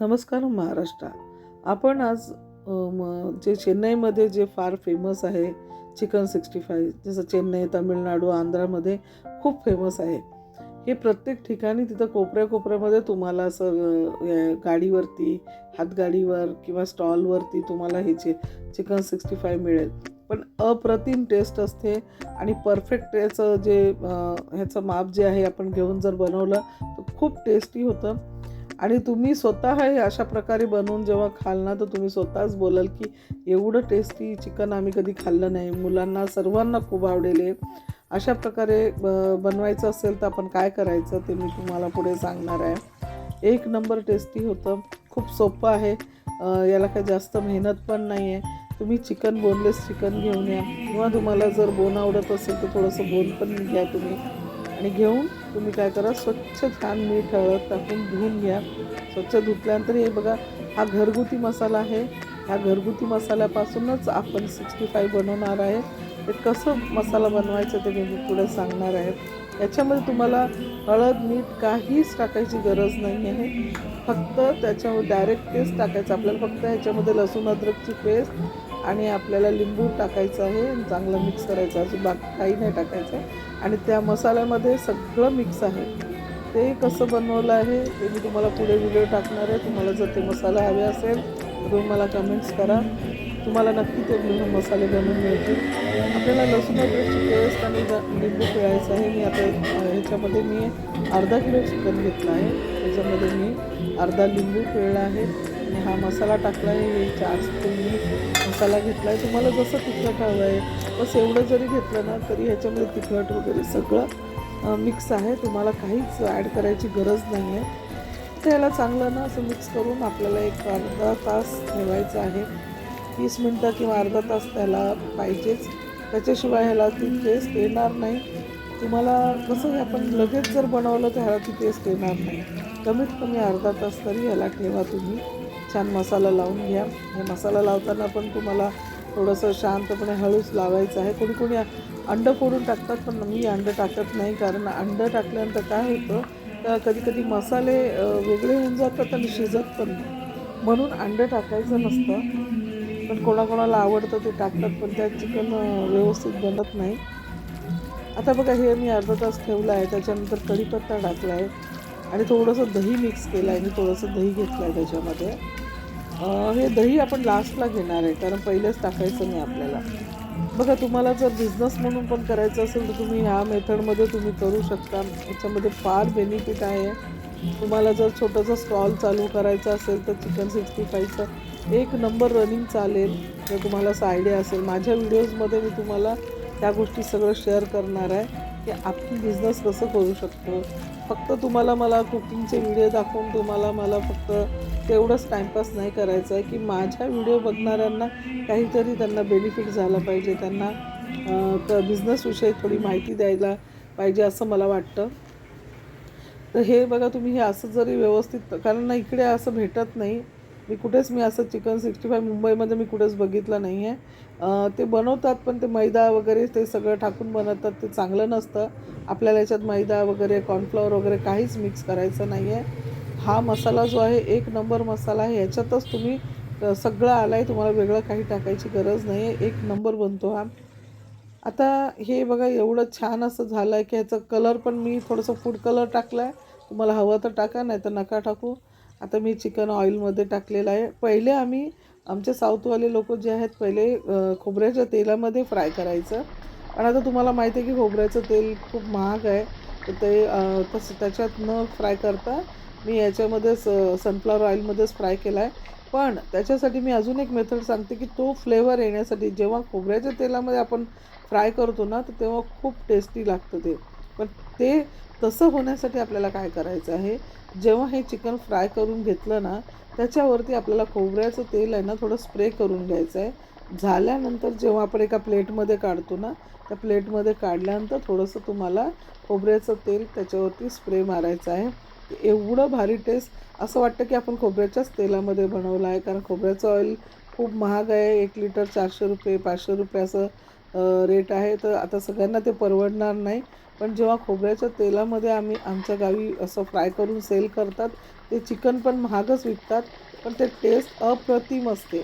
नमस्कार महाराष्ट्र. आपण आज जे चेन्नईमध्ये जे फार फेमस आहे चिकन सिक्स्टी फाय जसं चेन्नई तामिळनाडू आंध्रामध्ये खूप फेमस आहे. हे प्रत्येक ठिकाणी तिथं कोपऱ्या कोपऱ्यामध्ये तुम्हाला असं गाडीवरती हातगाडीवर किंवा स्टॉलवरती तुम्हाला हे चे चिकन सिक्स्टी फाय मिळेल. पण अप्रतिम टेस्ट असते आणि परफेक्ट याचं जे ह्याचं माप जे आहे आपण घेऊन जर बनवलं तर खूप टेस्टी होतं. आणि तुम्ही स्वतः हे अशा प्रकारे बनवून जेव्हा खाल ना तर तुम्ही स्वतःच बोलाल की एवढं टेस्टी चिकन आम्ही कधी खाल्लं नाही. मुलांना सर्वांना खूप आवडेल आहे अशा प्रकारे ब- बनवायचं असेल तर आपण काय करायचं ते मी तुम्हाला पुढे सांगणार आहे. एक नंबर टेस्टी होतं. खूप सोपं आहे. याला काही जास्त मेहनत पण नाही आहे तुम्ही चिकन बोनलेस चिकन घेऊन या. किंवा तुम्हाला जर बोन आवडत असेल तर थोडंसं बोन पण घ्या तुम्ही. आणि घेऊन तुम्ही काय करा स्वच्छ छान मीठ हळद टाकून धुवून घ्या. स्वच्छ धुतल्यानंतर हे बघा हा घरगुती मसाला आहे. ह्या घरगुती मसाल्यापासूनच आपण सिक्स्टी फाय बनवणार आहे. ते कसं मसाला बनवायचं ते मी पुढे सांगणार आहे. याच्यामध्ये तुम्हाला हळद मीठ काहीच टाकायची गरज नाही आहे. फक्त त्याच्यामध्ये डायरेक्ट पेस्ट टाकायचं. आपल्याला फक्त ह्याच्यामध्ये लसूण अद्रकची पेस्ट आणि आपल्याला लिंबू टाकायचं आहे चांगलं मिक्स करायचं अजून बाकी काही नाही टाकायचं आणि त्या मसाल्यामध्ये सगळं मिक्स आहे. ते कसं बनवलं आहे ते मी तुम्हाला पुढे व्हिडिओ टाकणार आहे. तुम्हाला जर ते मसाला हवे असेल तर तुम्ही मला कमेंट्स करा. तुम्हाला नक्की ते लिंबू मसाले बनवून मिळतील. आपल्याला लसूण अद्रकची पेस्ट आणि लिंबू पिळायचं आहे. मी आता ह्याच्यामध्ये मी अर्धा किलो चिकन घेतलं आहे. त्याच्यामध्ये मी अर्धा लिंबू पिळला आहे. आणि हा मसाला टाकला आहे हे चार स्पून मी मसाला घेतला आहे तुम्हाला जसं तिखट हवं आहे बस एवढं जरी घेतलं ना तरी ह्याच्यामध्ये तिखट वगैरे सगळं मिक्स आहे. तुम्हाला काहीच ॲड करायची गरज नाही आहे तर ह्याला चांगलं ना असं मिक्स करून आपल्याला एक अर्धा तास ठेवायचं आहे. तीस मिनटं किंवा अर्धा तास त्याला पाहिजेच. त्याच्याशिवाय ह्याला ती टेस्ट येणार नाही. तुम्हाला कसं आहे आपण लगेच जर बनवलं तर ह्याला ती टेस्ट येणार नाही. कमीत कमी अर्धा तास तरी ह्याला ठेवा तुम्ही. छान मसाला लावून घ्या. हे मसाला लावताना पण तुम्हाला थोडंसं शांतपणे हळूच लावायचं आहे. कोणी कोणी अंडं फोडून टाकतात पण मी अंडं टाकत नाही कारण अंडं टाकल्यानंतर काय होतं तर कधी कधी मसाले वेगळे होऊन जातात आणि शिजत पण नाही. म्हणून अंडं टाकायचं नसतं. पण कोणाकोणाला आवडतं ते टाकतात पण त्यात चिकन व्यवस्थित बनत नाही. आता बघा हे मी अर्धा तास ठेवलं आहे. त्याच्यानंतर कढीपत्ता टाकला आहे. आणि थोडंसं दही मिक्स केलं आहे. मी थोडंसं दही घेतलं आहे त्याच्यामध्ये. हे दही आपण लास्टला घेणार आहे कारण पहिलेच टाकायचं नाही आपल्याला. बघा तुम्हाला जर बिझनेस म्हणून पण करायचं असेल तर तुम्ही ह्या मेथडमध्ये तुम्ही करू शकता. याच्यामध्ये फार बेनिफिट आहे. तुम्हाला जर छोटंसं स्टॉल चालू करायचं असेल तर चिकन सिक्स्टी फाईव्हचं एक नंबर रनिंग चालेल. जर तुम्हाला असं आयडिया असेल माझ्या व्हिडिओजमध्ये मी तुम्हाला त्या गोष्टी सगळं शेअर करणार आहे. की आपण बिझनेस कसं करू शकतो? फक्त तुम्हाला मला कुकिंगचे व्हिडिओ दाखवून तुम्हाला मला फक्त तेवढंच टाईमपास नाही करायचं आहे की माझ्या व्हिडिओ बघणाऱ्यांना काहीतरी त्यांना बेनिफिट झाला पाहिजे. त्यांना बिझनेसविषयी थोडी माहिती द्यायला पाहिजे असं मला वाटतं. तर हे बघा तुम्ही हे असं जरी व्यवस्थित कारण ना इकडे असं भेटत नाही. मी कुठेच मी असं चिकन सिक्स्टी फाय मुंबईमध्ये मी कुठेच बघितलं नाही आहे ते बनवतात पण ते मैदा वगैरे ते सगळं टाकून बनवतात ते चांगलं नसतं. आपल्याला याच्यात मैदा वगैरे कॉर्नफ्लॉवर वगैरे काहीच मिक्स करायचं नाही आहे हा मसाला जो आहे एक नंबर मसाला आहे. याच्यातच तुम्ही सगळं आलं आहे तुम्हाला वेगळं काही टाकायची गरज नाही आहे एक नंबर बनतो हा. आता हे बघा एवढं छान असं झालं आहे की ह्याचं कलर पण मी थोडंसं फूड कलर टाकला आहे तुम्हाला हवं तर टाका नाही तर नका टाकू. आता मी चिकन ऑइलमध्ये टाकलेलं आहे. पहिले आम्ही आमचे साऊथवाले लोक जे आहेत पहिले खोबऱ्याच्या तेलामध्ये फ्राय करायचं. पण आता तुम्हाला माहिती आहे की खोबऱ्याचं तेल खूप महाग आहे. तर ते तसं त्याच्यात न फ्राय करता. मी याच्यामध्येच सनफ्लॉवर ऑइलमध्येच फ्राय केला आहे पण त्याच्यासाठी मी अजून एक मेथड सांगते की तो फ्लेवर येण्यासाठी जेव्हा खोबऱ्याच्या तेलामध्ये आपण फ्राय करतो ना तर तेव्हा खूप टेस्टी लागतं ते. पण ते तसं होण्यासाठी आपल्याला काय करायचं आहे? जेव्हा हे चिकन फ्राय करून घेतलं ना त्याच्यावरती आपल्याला खोबऱ्याचं तेल आहे ना थोडं स्प्रे करून घ्यायचं आहे. झाल्यानंतर जेव्हा आपण एका प्लेटमध्ये काढतो ना त्या प्लेटमध्ये काढल्यानंतर थोडंसं तुम्हाला खोबऱ्याचं तेल त्याच्यावरती स्प्रे मारायचं आहे. एवढं भारी टेस्ट असं वाटतं की आपण खोबऱ्याच्याच तेलामध्ये बनवलं आहे. कारण खोबऱ्याचं ऑइल खूप महाग आहे. एक लिटर चारशे रुपये पाचशे रुपये असं रेट आहे. तर आता सगळ्यांना ते परवडणार नाही. पण जेव्हा खोबऱ्याच्या तेलामध्ये आम्ही आमच्या गावी असं फ्राय करून सेल करतात ते चिकन पण महागच विकतात पण ते टेस्ट अप्रतिम असते.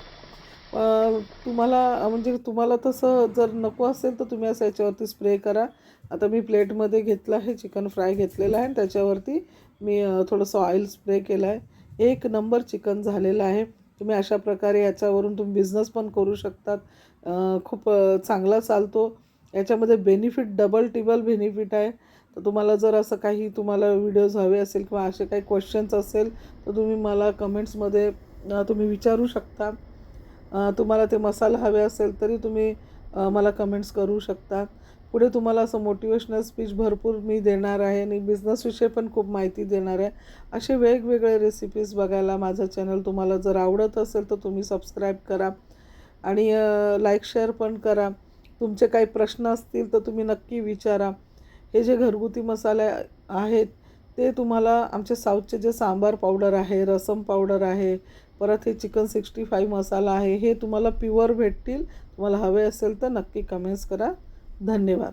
तुम्हाला म्हणजे तुम्हाला तसं जर नको असेल तर तुम्ही असं याच्यावरती स्प्रे करा. आता मी प्लेटमध्ये घेतलं आहे चिकन फ्राय घेतलेलं आहे आणि त्याच्यावरती मी थोडंसं ऑइल स्प्रे केलं आहे. एक नंबर चिकन झालेलं आहे. तुम्ही अशा प्रकारे याच्यावरून तुम्ही बिझनेस पण करू शकतात. खूप चांगला चालतो. याच्यामध्ये बेनिफिट डबल टिबल बेनिफिट आहे. तर तुम्हाला जर असं काही तुम्हाला व्हिडिओज हवे असेल किंवा असे काही क्वेश्चन्स असेल तर तुम्ही मला कमेंट्समध्ये तुम्ही विचारू शकता. तुम्हाला ते मसाला हवे असेल तरी तुम्ही मला कमेंट्स करू शकता. पुढे तुम्हाला असं मोटिवेशनल स्पीच भरपूर मी देणार आहे आणि बिझनेसविषयी पण खूप माहिती देणार आहे. असे वेगवेगळे रेसिपीज बघायला माझं चॅनल तुम्हाला जर आवडत असेल तर तुम्ही सबस्क्राईब करा. आणि लाईक शेअर पण करा. तुमचे काही प्रश्न असतील तर तुम्ही नक्की विचारा. हे जे घरगुती मसाले आहेत ते तुम्हाला आमचे साऊथचे जे सांबार पावडर आहे रसम पावडर आहे परत हे चिकन सिक्स्टी फाईव्ह मसाला आहे हे तुम्हाला प्युअर भेटतील. तुम्हाला हवे असेल तर नक्की कमेंट्स करा. धन्यवाद.